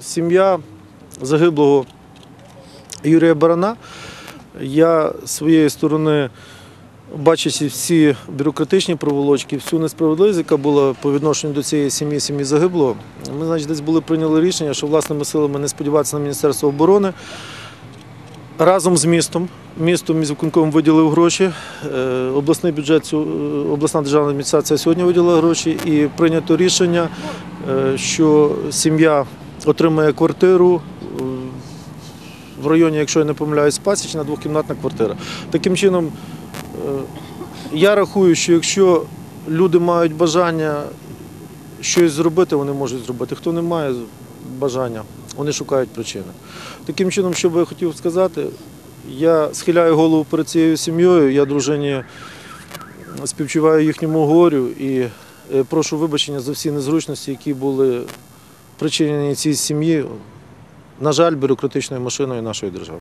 сім'я загиблого Юрія Барана. Я своєї сторони, бачачи всі бюрократичні проволочки, всю несправедливість, яка була по відношенню до цієї сім'ї, сім'ї загиблого, ми, значить, десь були прийняли рішення, що власними силами не сподіватися на Міністерство оборони. Разом з містом, містом міськвиконком виділив гроші. е, Обласний бюджет, е, обласна державна адміністрація сьогодні виділила гроші і прийнято рішення, е, що сім'я отримає квартиру е, в районі, якщо я не помиляюсь, Пасічна, двокімнатна квартира. Таким чином, е, я рахую, що якщо люди мають бажання щось зробити, вони можуть зробити. Хто не має бажання, вони шукають причини. Таким чином, що би я хотів сказати, я схиляю голову перед цією сім'єю, я дружині співчуваю їхньому горю і е, прошу вибачення за всі незручності, які були причинені цій сім'ї, на жаль, бюрократичною машиною нашої держави.